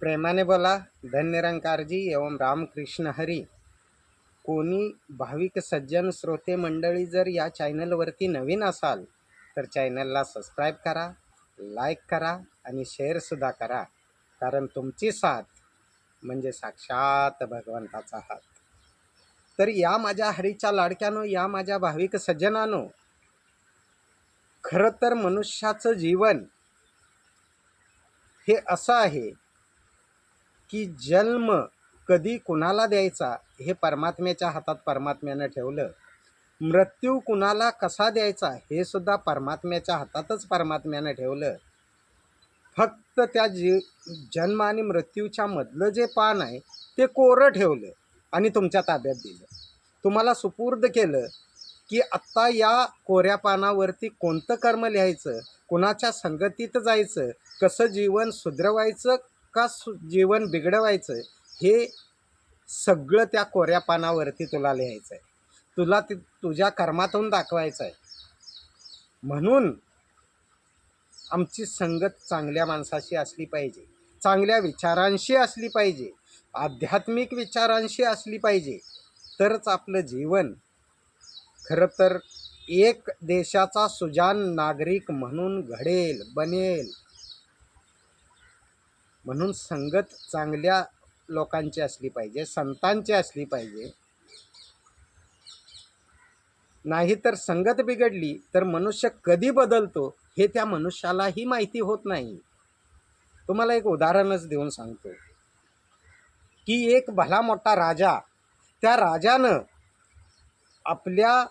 प्रेमाने बोला धन्यरंकारजी एवं रामकृष्ण हरी. कोणी भाविक सज्जन श्रोते मंडळी जर या चॅनलवरती नवीन असाल तर चॅनलला सबस्क्राईब करा लाईक करा आणि शेअरसुद्धा करा. कारण तुमची साथ म्हणजे साक्षात भगवंताचा हात. तर या माझ्या हरीच्या लाडक्यानो या माझ्या भाविक सज्जनानो खरं तर मनुष्याचं जीवन हे असं आहे की जन्म कधी कुणाला द्यायचा हे परमात्म्याच्या हातात परमात्म्यानं ठेवलं. मृत्यू कुणाला कसा द्यायचा हे सुद्धा परमात्म्याच्या हातातच परमात्म्यानं ठेवलं. फक्त त्या जी जन्म आणि मृत्यूच्या मधलं जे पान आहे ते कोरं ठेवलं आणि तुमच्या ताब्यात दिलं. तुम्हाला सुपूर्द केलं की आत्ता या कोऱ्या पानावरती कोणतं कर्म लिहायचं कुणाच्या संगतीत जायचं कसं जीवन सुधरवायचं का सु जीवन बिघडवायचं हे सगळं त्या कोऱ्या पानावरती तुला लिहायचं आहे तुला ते तुझ्या कर्मातून दाखवायचं आहे म्हणून आमची संगत चांगल्या माणसाशी असली पाहिजे. चांगल्या विचारांशी असली पाहिजे. आध्यात्मिक विचारांशी असली पाहिजे. तरच आपलं जीवन खरं तर एक देशाचा सुजान नागरिक म्हणून घडेल बनेल. म्हणून संगत चांगल्या लोकांची असली पाहिजे संतांची असली पाहिजे. नाही तर संगत बिघडली तर मनुष्य कधी बदलतो हे त्या मनुष्यालाही माहिती होत नाही. तुम्हाला एक उदाहरणच देऊन सांगतो. की एक भला मोठा राजा त्या राजानं आपल्या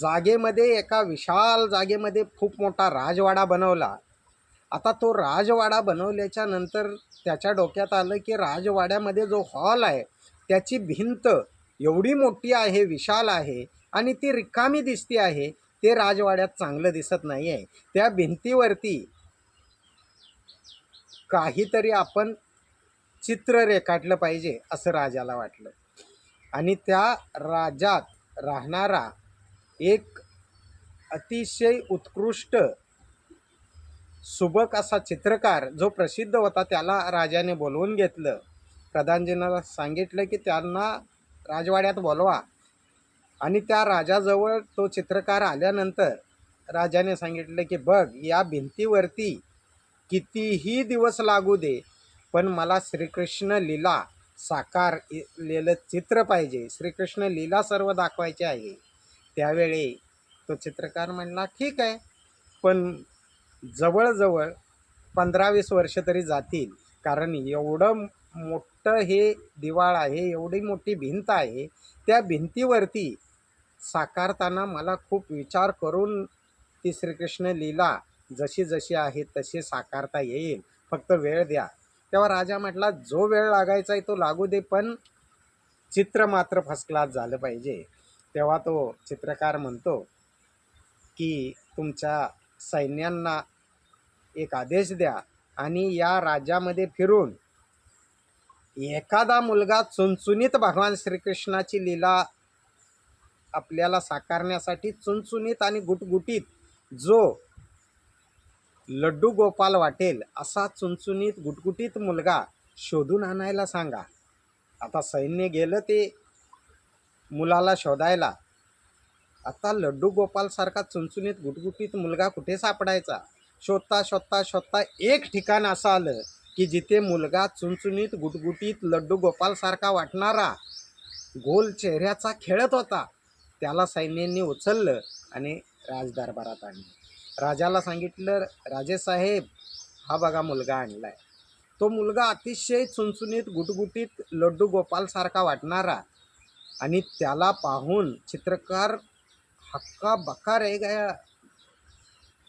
जागेमध्ये एका विशाल जागेमध्ये खूप मोठा राजवाडा बनवला. आता तो राजवाडा बनवल्याच्या नंतर त्याच्या डोक्यात आलं की राजवाड्यामध्ये जो हॉल आहे त्याची भिंत एवढी मोठी आहे विशाल आहे आणि ती रिकामी दिसती आहे ते राजवाड्यात चांगलं दिसत नाही आहे त्या भिंतीवरती काहीतरी आपण चित्र रेखाटलं पाहिजे असं राजाला वाटलं. आणि त्या राज्यात राहणारा एक अतिशय उत्कृष्ट सुबक असा चित्रकार जो प्रसिद्ध होता त्याला राजाने बोलवून घेतलं. प्रधानजींना सांगितलं की त्यांना राजवाड्यात बोलवा. आणि त्या राजाजवळ तो चित्रकार आल्यानंतर राजाने सांगितलं की बघ या भिंतीवरती कितीही दिवस लागू दे पण मला श्रीकृष्ण लीला साकार लेलं चित्र पाहिजे. श्रीकृष्ण लीला सर्व दाखवायचे आहे. त्यावेळी तो चित्रकार म्हणला ठीक आहे पण जवळजवळ पंधरा वीस वर्ष तरी जातील. कारण एवढं मोठं हे दिवाळ आहे एवढी मोठी भिंत आहे त्या भिंतीवरती साकारताना मला खूप विचार करून ती श्रीकृष्ण लीला जशी जशी आहे तशी साकारता येईल. फक्त वेळ द्या. तेव्हा राजा म्हटला जो वेळ लागायचा आहे तो लागू दे पण चित्र मात्र फर्स्ट क्लास झालं पाहिजे. तेव्हा तो चित्रकार म्हणतो की तुमच्या सैन्यांना एक आदेश द्या आणि या राज्यामध्ये फिरून एखादा मुलगा चुनचुनीत भगवान श्रीकृष्णाची लीला आपल्याला साकारण्यासाठी चुनचुनीत आणि गुटगुटीत जो लड्डू गोपाल वाटेल असा चुनचुनीत गुटगुटीत मुलगा शोधून आणायला सांगा. आता सैन्य गेलं ते मुलाला शोधायला. आता लड्डू गोपालसारखा चुनचुनीत गुटगुटीत मुलगा कुठे सापडायचा? शोधता शोधता शोधता एक ठिकाण असं आलं की जिथे मुलगा चुनचुनीत गुटगुटीत लड्डू गोपालसारखा वाटणारा गोल चेहऱ्याचा खेळत होता. त्याला सैन्यांनी उचललं आणि राजदरबारात आणलं. राजाला सांगितलं राजेसाहेब हा बघा मुलगा आणला आहे तो मुलगा अतिशय चुनचुनीत गुटगुटीत लड्डू गोपालसारखा वाटणारा आणि त्याला पाहून चित्रकार हक्का बक्का रे गया.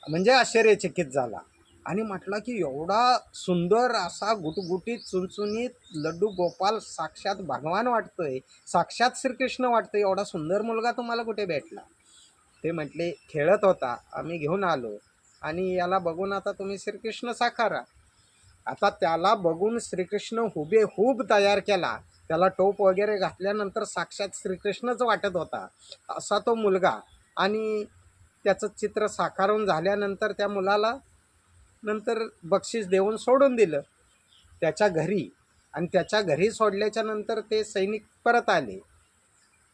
म्हणजे आश्चर्यचकित झाला. आणि म्हटला की एवढा सुंदर असा गुटगुटीत चुनचुनीत लड्डू गोपाल साक्षात भगवान वाटतोय साक्षात श्रीकृष्ण वाटतोय एवढा सुंदर मुलगा तुम्हाला कुठे भेटला? ते म्हटले खेळत होता आम्ही घेऊन आलो. आणि याला बघून आता तुम्ही श्रीकृष्ण साकारा आता त्याला बघून श्रीकृष्ण हुबेहूब तयार केला. त्याला टोप वगैरे घातल्यानंतर साक्षात श्रीकृष्णच वाटत होता. असा तो मुलगा आणि त्याचं चित्र साकारून झाल्यानंतर त्या मुलाला नंतर बक्षीस देऊन सोडून दिलं. त्याच्या घरी आणि त्याच्या घरी सोडल्याच्या नंतर ते सैनिक परत आले.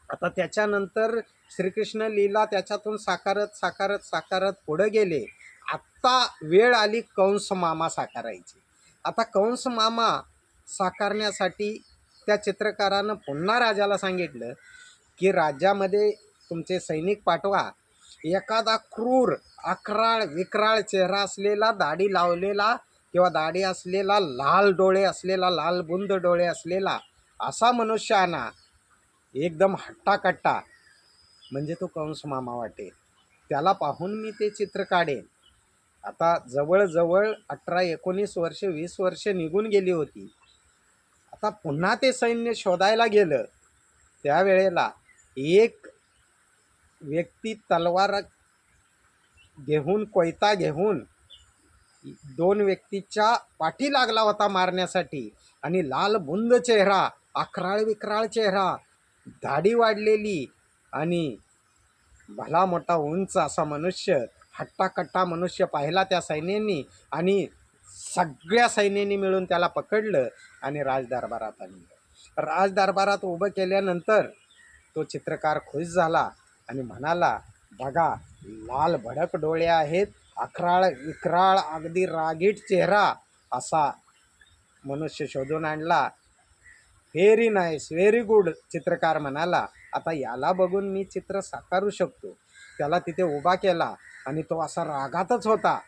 आता त्याच्यानंतर श्रीकृष्ण लीला त्याच्यातून साकारत साकारत साकारत पुढं गेले. आत्ता वेळ आली कंस मामा साकारायची. आता कंस मामा साकारण्यासाठी त्या चित्रकारानं पुन्हा राजाला सांगितलं की राज्यामध्ये तुमचे सैनिक पाठवा. एखादा क्रूर अकराळ विक्राळ चेहरा असलेला दाढी लावलेला किंवा दाढी असलेला लाल डोळे असलेला लाल बुंद डोळे असलेला असा मनुष्य आणा. एकदम हट्टाकट्टा. म्हणजे तो कंस मामा वाटेल. त्याला पाहून मी ते चित्र काढेन. आता जवळजवळ अठरा एकोणीस वर्ष वीस वर्ष निघून गेली होती. आता पुन्हा ते सैन्य शोधायला गेलं. त्यावेळेला एक व्यक्ती तलवार घेऊन कोयता घेऊन दोन व्यक्तीच्या पाठी लागला होता मारण्यासाठी. आणि लाल बुंद चेहरा अकराळ विक्राळ चेहरा दाढी वाढलेली आणि भला मोठा उंच असा मनुष्य हट्टाकट्टा मनुष्य पाहिला त्या सैन्यांनी आणि सगळ्या सैन्यांनी मिळून त्याला पकडलं आणि राजदरबारात आणलं. राजदरबारात उभं केल्यानंतर तो चित्रकार खुश झाला. आणि म्हणाला बघा लाल भडक डोळे आहेत अकराळ इकराळ अगदी रागीट चेहरा असा. मनुष्य शोधून आणला. व्हेरी नाईस व्हेरी गुड चित्रकार म्हणाला. आता याला बघून मी चित्र साकारू शकतो. त्याला तिथे उभा केला आणि तो असा रागातच होता.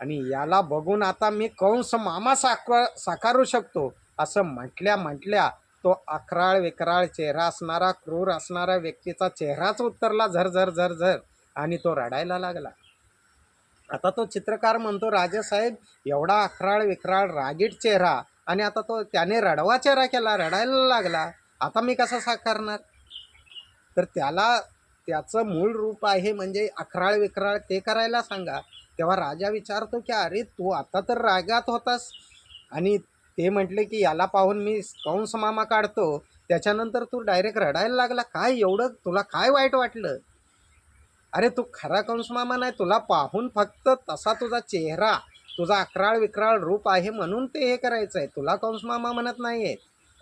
आणि याला बघून आता मी कंस मामा साकार साकारू शकतो असं म्हटल्या म्हटल्या तो अकराळ विकराळ चेहरा असणारा क्रूर असणारा व्यक्तीचा चेहराच उत्तरला झर झर झर झर आणि तो रडायला लागला. आता तो चित्रकार म्हणतो राजेसाहेब एवढा अकराळ विकराळ रागीट चेहरा आणि आता तो त्याने रडवा चेहरा केला रडायला लागला. आता मी कसा साकारणार? तर त्याला त्याचं मूळ रूप आहे म्हणजे अकराळ विकराळ ते करायला सांगा. तेव्हा राजा विचारतो की अरे तू आता तर रागात होतास आणि ते म्हटले की याला पाहून मी कंस मामा काढतो. त्याच्यानंतर तू डायरेक्ट रडायला लागला. काय एवढं? तुला काय वाईट वाटलं? अरे तू खरा कंस मामा नाही. तुला पाहून फक्त तसा तुझा चेहरा तुझा अकराळ विक्राळ रूप आहे म्हणून ते हे करायचं आहे तुला कंस मामा म्हणत नाही आहे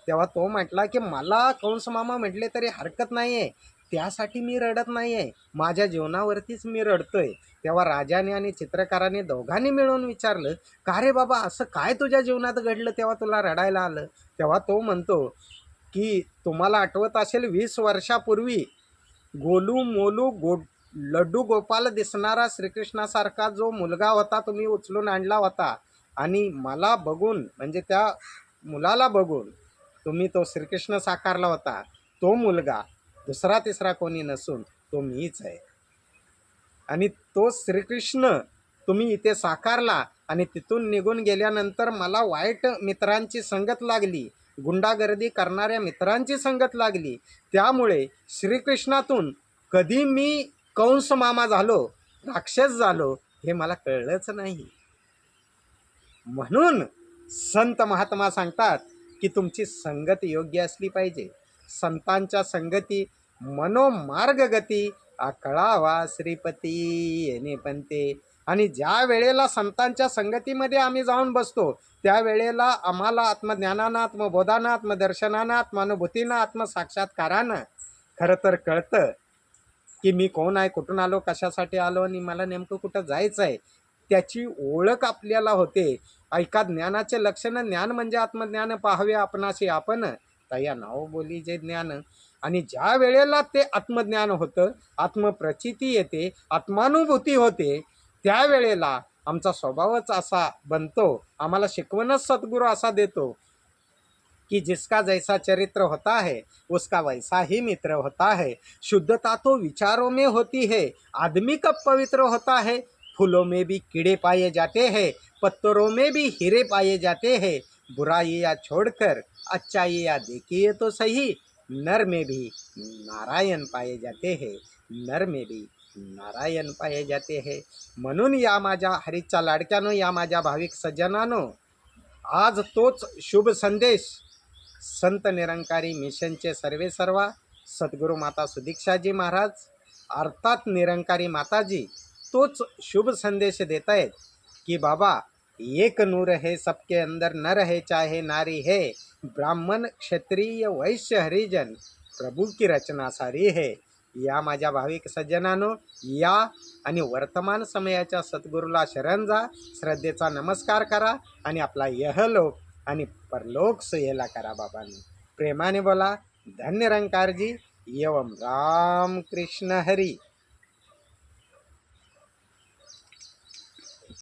तेव्हा तो म्हटला की मला कंस मामा म्हटले तरी हरकत नाही आहे त्यासाठी मी रडत नाही आहे माझ्या जीवनावरतीच मी रडतोय. तेव्हा राजाने आणि चित्रकाराने दोघांनी मिळून विचारलं का रे बाबा असं काय तुझ्या जीवनात घडलं तेव्हा तुला रडायला आलं? तेव्हा तो म्हणतो की तुम्हाला आठवत असेल वीस वर्षापूर्वी गोलू मोलू गो लड्डू गोपाल दिसणारा श्रीकृष्णासारखा जो मुलगा होता तुम्ही उचलून आणला होता. आणि मला बघून म्हणजे त्या मुलाला बघून तुम्ही तो श्रीकृष्ण साकारला होता. तो मुलगा दुसरा तिसरा कोणी नसून तो मीच आहे. आणि तो श्रीकृष्ण तुम्ही इथे साकारला आणि तिथून निघून गेल्यानंतर मला वाईट मित्रांची संगत लागली गुंडागर्दी करणाऱ्या मित्रांची संगत लागली. त्यामुळे श्रीकृष्णातून कधी मी कंस मामा झालो राक्षस झालो हे मला कळलंच नाही. म्हणून संत महात्मा सांगतात की तुमची संगत योग्य असली पाहिजे. संतांच्या संगती मनोमार्ग गती आकळावा श्रीपती येणे पंते आणि ज्या वेळेला संतांच्या संगतीमध्ये आम्ही जाऊन बसतो त्यावेळेला आम्हाला आत्मज्ञानानं आत्मबोधानं आत्मदर्शनानं आत्मानुभूतीनं आत्मसाक्षात्कारानं खरं तर कळतं की मी कोण आहे कुठून आलो कशासाठी आलो आणि मला नेमकं कुठं जायचं आहे. त्याची ओळख आपल्याला होते. ऐका ज्ञानाचे लक्षणं ज्ञान म्हणजे आत्मज्ञान पाहावे आपणाशी आपण. या नाव हो, बोली जे ज्ञान. आणि ज्या वेळेला ते आत्मज्ञान होतं आत्मप्रचिती येते आत्मानुभूती होते त्यावेळेला आमचा स्वभावच असा बनतो. आम्हाला शिकवणच सद्गुरू असा देतो. कि जिसका जैसा चरित्र होता है उसका वैसा ही मित्र होता है. शुद्धता तो विचारों में होती है आदमी कब पवित्र होता है फूलों में भी कीड़े पाए जाते हैं पत्थरों में भी हीरे पाए जाते हैं बुराइयाँ छोड़कर अच्छाइयाँ देखिए तो सही। नर में भी नारायण पाए जाते हैं। नर में भी नारायण पाए जाते हैं। म्हणून या माझ्या हरीच्या लाडक्यानो या माझ्या भाविक सज्जनानो आज तोच शुभ संदेश संत निरंकारी मिशनचे सर्वे सर्वा सद्गुरू माता सुदीक्षाजी महाराज अर्थात निरंकारी माताजी तोच शुभ संदेश देत आहेत की बाबा एक नूर है सबके अंदर नर है चाहे नारी है। ब्राह्मण क्षत्रिय वैश्य हरिजन प्रभू की रचना सारी है। या माझ्या भाविक सज्जनानो या आणि वर्तमान समयाच्या सद्गुरूला शरण जा श्रद्धेचा नमस्कार करा आणि आपला यहलोक आणि परलोक सुयेला करा बाबांनी. प्रेमाने बोला धन्य रंकारजी एवम राम कृष्ण हरी.